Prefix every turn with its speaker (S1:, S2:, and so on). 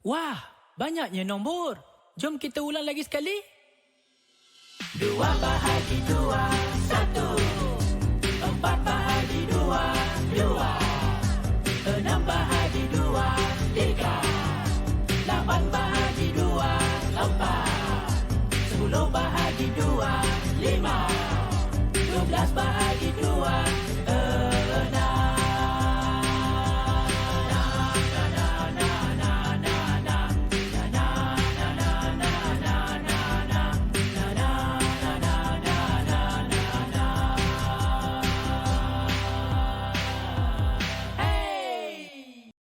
S1: Wah, banyaknya nombor. Jom kita ulang lagi sekali. Dua bahagi dua, satu. Empat bahagi dua, dua. Enam bahagi dua, tiga. Lapan bahagi dua, empat. Sepuluh bahagi dua, lima. Dua belas bahagi